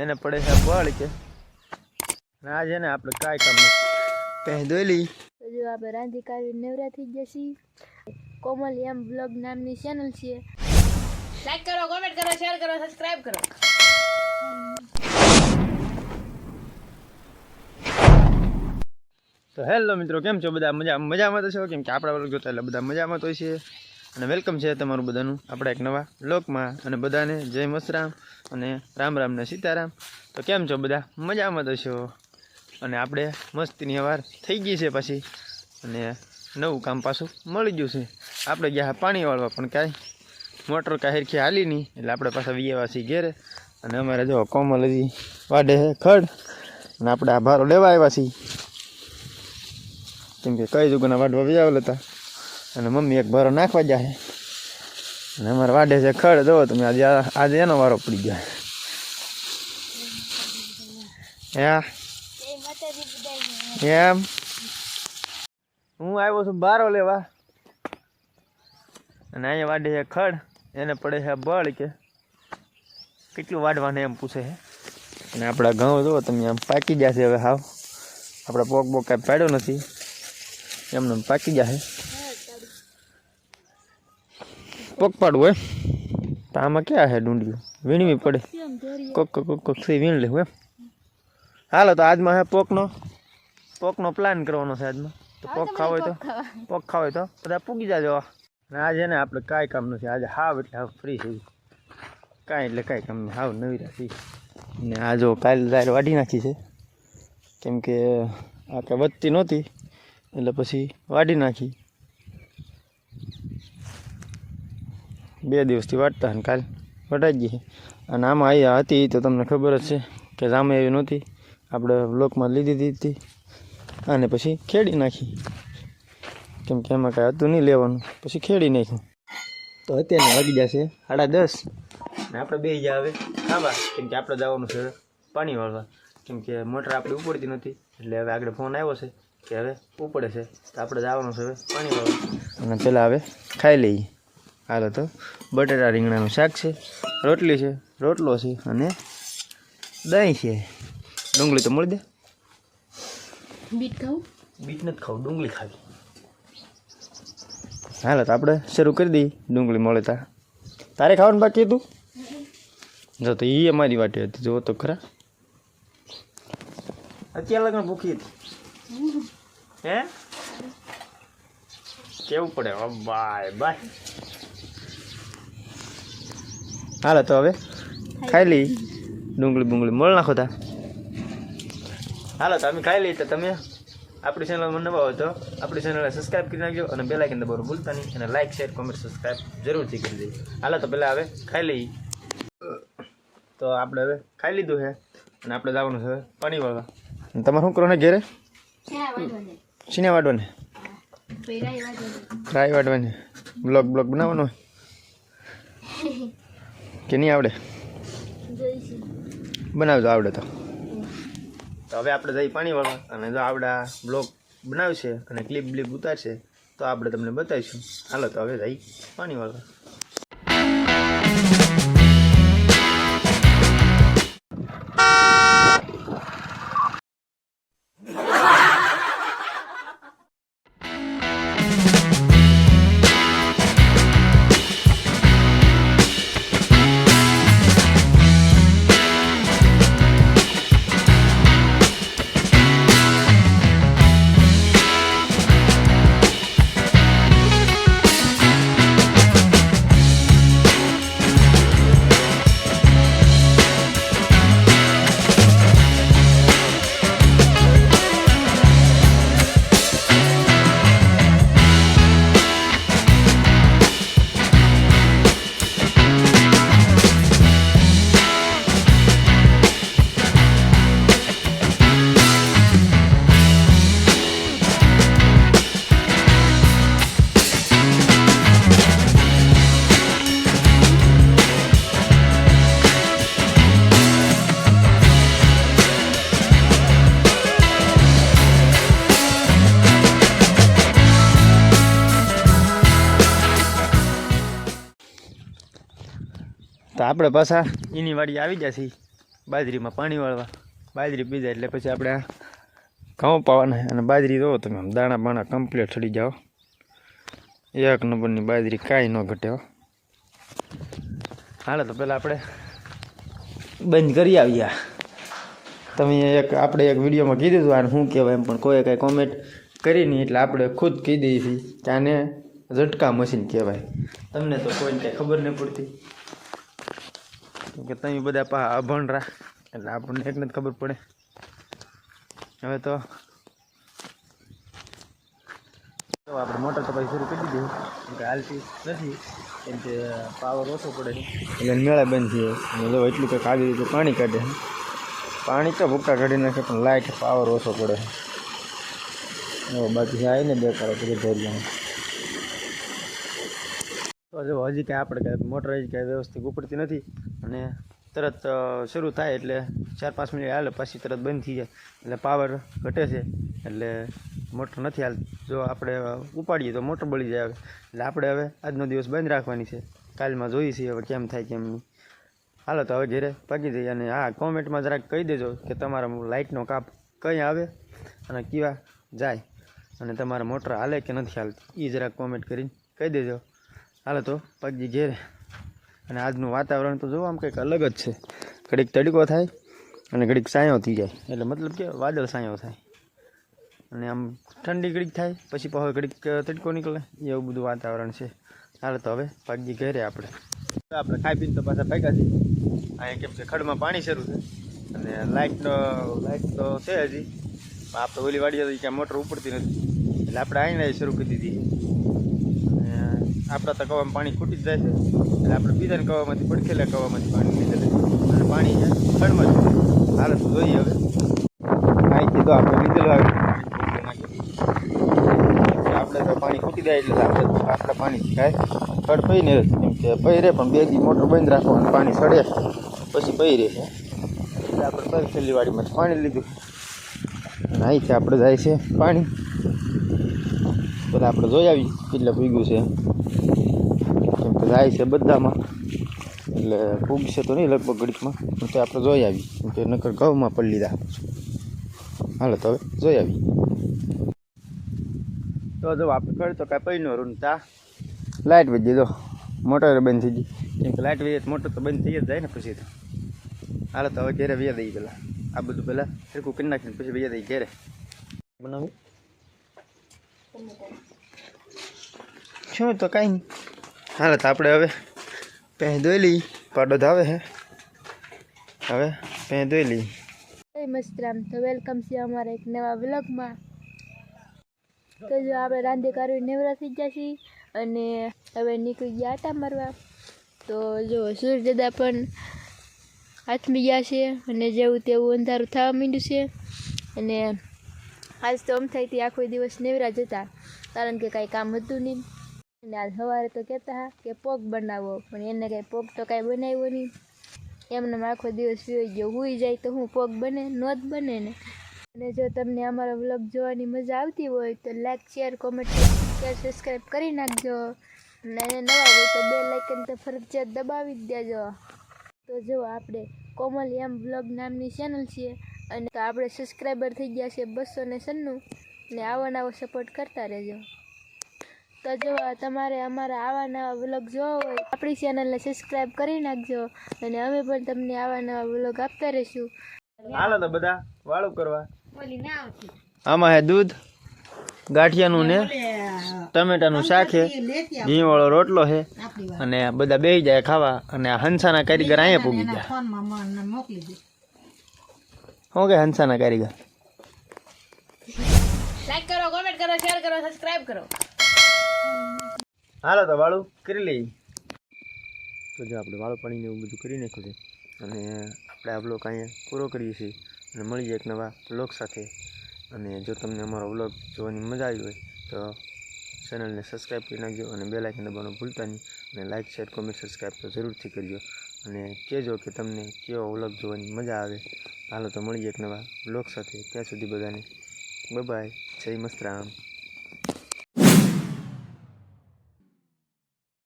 એને પડે છે બળ કે. ના છે ને આપણે કાંઈ કામ નથી. કઈ દોલી જો આપણે રાંધી કાઢી નવરા થઈ જશી કોમલ એમ બ્લોગ નામની ચેનલ છે. લાઈક કરો કોમેન્ટ કરો શેર કરો સબસ્ક્રાઇબ કરો. તો હેલો મિત્રો કેમ છો? બધા મજા મજામાં તો છો? કેમ કે આપણા વર્ગ જોતા એટલે બધા મજામાં તો છે. અને વેલકમ છે તમારું બધાનું આપણા એક નવા લોકમાં અને બધાને જય મસરામ અને રામ રામ ને સીતારામ. તો કેમ છો બધા? મજામાં તો છો? અને આપણે મસ્તીની વાર થઈ ગઈ છે પછી. અને નવું કામ પાછું મળી ગયું છે. આપણે ગયા પાણી વાળવા, પણ કાંઈ મોટર કાંઈ હરખી હાલી નહીં. એટલે આપણે પાછા વીએવાસી ઘેરે. અને અમારે જો કોમલ હજી વાડે ખડ. અને આપણે આ ભારો લેવા આવ્યા છીએ. કેમ કે કઈ જગ્યાના વાડવા વિજાવેલ હતા અને મમ્મી એક ભારો નાખવા જાય. અને અમારે વાડે છે ખડ દો તમે આજે આજે એનો વારો પડી ગયો. એમ. હું આવ્યો છું બારો લેવા. અને અહીંયા વાડે છે ખડ, એને પડે છે બળ કે કેટલું વાડવાને એમ પૂછે છે. અને આપણા ઘઉં જુઓ તમે આમ પાકી જશે હવે હાવ. આપણે પોક બોક કાંઈ પાડ્યો નથી. એમને એમ પાકી જશે પોક પાડવું હોય. તો આમાં ક્યાં છે ડુંડિયું? વીણવી પડે. કોક કોક કોક થઈ વીણ લેવું એમ. હાલો તો આજમાં હે પોકનો પોકનો પ્લાન કરવાનો છે આજમાં તો પોક ખાવ હોય તો પોક ખાવ. હોય તો બધા પૂગી જાજો. આજે ને આપણે કાંઈ કામ નથી. આજે હાવ એટલે હાવ ફ્રી થઈ કાંઈ એટલે કાંઈ કામ નહીં હાવ નવી રાખી ને આ જો કાલે દાળ વાઢી નાખી છે. કેમ કે આ કાંઈ વધતી નહોતી. એટલે પછી વાઢી નાખી. બે દિવસથી વાટતા અને કાલ વટાઈ ગઈ અને આમાં અહીંયા હતી તો તમને ખબર જ છે કે સામે એવી નહોતી. આપણે બ્લોકમાં લીધી હતી અને પછી ખેડી નાખી. કેમ કે એમાં કાંઈ હતું નહીં લેવાનું. પછી ખેડી નાખ્યું તો અત્યારે વાગી જશે સાડા દસ. ને આપણે બે જા હવે ખાવા. કેમ કે આપણે જવાનું છે પાણી વાળવા. કેમ કે મોટર આપણી ઉપડતી નથી એટલે હવે આગળ ફોન આવ્યો છે કે હવે ઉપડે છે. તો આપણે જવાનું છે હવે પાણી વાળવા. અને પહેલાં હવે ખાઈ લઈએ. હાલો તો બટેટા રીંગણાનું શાક છે રોટલી છે રોટલો છે અને દહીં છે. ડુંગળી તો મળી દે. બીટ ખાવું બીટ નથી ખાવું ડુંગળી ખાવી. હાલો તો આપણે શરૂ કરી દઈએ ડુંગળી મળે તા. તારે ખાવાનું બાકી હતું? જો તો એ અમારી વાટે હતી જો તો ખરા. અત્યારે લગ્ન ભૂખી હતી. હે? કેવું પડે? ઓ બાય બાય. હાલો તો હવે ખાઈ લઈ. ડુંગળી બુંગળી મળ નાખો તા. હાલો તો અમે ખાઈ લઈએ. તો તમે આપણી ચેનલ નવા હોય તો આપણી ચેનલને સબસ્ક્રાઈબ કરી નાખજો અને બે આઇકન દબાવવાનું ભૂલતા નહીં. અને લાઇક શેર કોમેન્ટ સબસ્ક્રાઈબ જરૂરથી કરી દેજો. હાલો તો પહેલાં હવે ખાઈ લઈએ. તો આપણે હવે ખાઈ લીધું છે અને આપણે જવાનું છે પાણી વાળવા. તમારે શું કરવાનું ઘેરે? સિને વાટવાને રાય વાટવાની બ્લોગ બ્લોગ બનાવવાનો હોય? કે નહીં આવડે? બનાવજો આવડે તો. તો હવે આપણે જઈ પાણી વાળવા અને જો આવડા બ્લોક બનાવશે અને ક્લિપ બ્લિપ ઉતારશે તો આપણે તમને બતાવીશું. હાલો તો હવે જઈ પાણી વાળવા. આપણે પાછા એની વાડી આવી જશે બાજરીમાં પાણી વાળવા. બાજરી પીજા એટલે પછી આપણે ઘઉં પાવાના અને બાજરી જોવો તમે દાણા બાણા કમ્પ્લીટ ચડી જાઓ. એક નંબરની બાજરી કાંઈ ન ઘટે હાલે તો પહેલાં આપણે બંધ કરી આવ્યા તમે એક આપણે એક વિડીયોમાં કીધું હતું, આને શું કહેવાય એમ, પણ કોઈ કાંઈ કોમેન્ટ કરી નહીં, એટલે આપણે ખુદ કહી દઈએ છીએ કે આને ઝટકા મશીન કહેવાય. તમને તો કોઈને કાંઈ ખબર નહીં પડતી. કે તમે બધા પા અભણ રા. એટલે આપણને એકને જ ખબર પડે. હવે તો આપણે મોટર તો પછી શરૂ કરી દીધી કે હાલતી નથી. કેમ કે પાવર ઓછો પડે એટલે મેળા બંધ જો એટલું કંઈક આવી રીતે પાણી કાઢે પાણી તો ભૂક્કા કાઢી નાખે, પણ લાઇટ પાવર ઓછો પડે બાકી આવીને બે કરો પછી તો જો હજી કાંઈ આપણે કાંઈ મોટર હજી કાંઈ વ્યવસ્થિત ઉપડતી નથી અને તરત શરૂ થાય એટલે ચાર પાંચ મિનિટ હાલે પછી તરત બંધ થઈ જાય. એટલે પાવર ઘટે છે એટલે મોટર નથી હાલતી. જો આપણે ઉપાડીએ તો મોટર બળી જાય હવે. એટલે આપણે હવે આજનો દિવસ બંધ રાખવાની છે. કાલમાં જોઈએ છીએ હવે કેમ થાય કેમ નહીં. હાલો તો હવે ઘેરે પાકી જઈએ અને હા, કોમેન્ટમાં જરાક કહી દેજો કે તમારા લાઇટનો કાપ કઈ આવે અને કેવા જાય અને તમારા મોટર હાલે કે નથી હાલતી. એ જરાક કોમેન્ટ કરીને કહી દેજો. હાલો તો, પગજી ઘેરે. અને આજનું વાતાવરણ તો જોવો, આમ કંઈક અલગ જ છે. ઘડીક તડકો થાય અને ઘડીક સાયો થઈ જાય. એટલે મતલબ કે વાદળ સાયો થાય. અને આમ ઠંડી ઘડીક થાય, પછી પાછો ઘડીક તડકો નીકળે. એવું બધું વાતાવરણ છે. હાલો તો હવે, પગજી ઘેરે આપણે. આપણે ખાઈ પીને તો પાછા ભેગા છીએ અહીંયા કેમ કે ખડમાં પાણી શરૂ છે. અને લાઇટ તો લાઇટ તો છે હજી. આપ આપણે ઓલી વાડીએ હતી ક્યાં મોટર ઉપડતી નથી. એટલે આપણે આવીને શરૂ કરી દીધી. આપણા તો કવામાં પાણી ખૂટી જ જાય છે. એટલે આપણે બીજાને કવામાંથી પડખેલા કવામાંથી પાણી લીધેલું અને પાણી છે હાલત જોઈએ હવે. અહીંથી તો આપણે લીધેલું આવે આપણે તો પાણી ખૂટી જાય એટલે આપણે આપણે પાણી ખાય ખડ પહીને ને કે પહેરે પણ બે દી મોટર બંધ રાખો અને પાણી સડે. પછી પહેરે છે એટલે આપણે પડખેલી વાડીમાંથી પાણી લીધું. અને અહીંથી આપણે જાય છે પાણી. બધા આપણે જોઈ આવી કેટલા પૂગ્યું છે. જાય છે બધામાં. એટલે પૂગશે તો નહીં લગભગ ઘડીકમાં. તો આપણે જોઈ આવી. કે નકર ઘઉંમાં પડી લીધા. હાલો તો હવે જોઈ આવી. તો જો આપણે કર તો કાંઈ પૈનો રૂમ તા. લાઇટ વધી દો મોટર બંધ થઈ ગઈ કેમ કે લાઇટ વધી મોટર તો બંધ થઈ જ જાય ને પછી તો. હાલો તો હવે ઘેરે વ્યા દઈએ પહેલાં આ બધું પહેલાં સરખું કરી નાખીને પછી વ્યા દઈએ ઘેરે. બનાવું? શું તો કાંઈ નહીં. હાલો તો આપણે હવે પહે ધોઈ લઈ. પાડો ધાવે હે. હવે પહે ધોઈ લઈ મસ્તરામ. તો વેલકમ છે અમારા એક નવા વ્લોગમાં. તો જો આપણે રાંધી કરવી નેવરા થઈ જશે અને હવે નીકળી ગયા આટા મારવા. તો જો સૂર્યદાદા પણ હાથમી ગયા છે અને જેવું તેવું અંધારું થવા માંડ્યું છે. અને આજ તો આમ થાય તે આખો દિવસ નેવરા જતા કારણ કે કાંઈ કામ હતું નહીં. અને આજ સવારે તો કહેતા હા કે પોગ બનાવો, પણ એને કાંઈ પોગ તો કાંઈ બનાવ્યો નહીં. એમને આખો દિવસ પીવાઈ ગયો, હુઈ જાય તો હું પોગ બને, ન જ બને ને. અને જો તમને અમારો વ્લોગ જોવાની મજા આવતી હોય તો like share comment share subscribe કરી નાખજો. અને નવા હોય તો બે લાઇકન તો ફરજિયાત દબાવી જ દેજો. તો જો આપણે કોમલ એમ વ્લોગ નામની ચેનલ છે અને તો આપણે સબસ્ક્રાઈબર થઈ ગયા છે બસો ને સન્નું ને આવો નવો સપોર્ટ કરતા રહેજો. તો જો તમારે અમારા આવા નવા વ્લોગ જોવા હોય આપણી ચેનલને સબસ્ક્રાઈબ કરી નાખજો અને અમે પણ તમને આવા નવા વ્લોગ આપતા રહીશું. હાલો તો બધા વાળું કરવા. આમાં હે દૂધ ગાંઠિયાનું ને ટમેટાનું શાક છે ઘી વાળો રોટલો છે અને બધા બેસી જાય ખાવા અને આ હંસાના કારીગર અહીંયા પૂગી ગયા. શું કે હંસાના કારીગર? લાઈક કરો કોમેન્ટ કરો શેર કરો સબસ્ક્રાઈબ કરો. હાલો તો વાળું કરી લઈ તો જો આપણે વાળું પાણીને એવું બધું કરી નાખ્યું છે. અને આપણે આ બ્લોગ અહીંયા પૂરો કરીએ છીએ. અને મળીએ એક નવા બ્લોગ સાથે. અને જો તમને અમારો બ્લોગ જોવાની મજા આવી હોય, તો ચેનલને સબસ્ક્રાઈબ કરી નાખજો અને બે લાઇકન દબાવવાનું ભૂલતા નહીં. અને લાઇક શેર કોમેન્ટ સબસ્ક્રાઈબ તો જરૂરથી કરજો. અને કહેજો કે તમને કેવો વ્લોગ જોવાની મજા આવે. હાલો તો મળીએ એક નવા બ્લોગ સાથે. ત્યાં સુધી બધાને બાય જય મસ્તરામ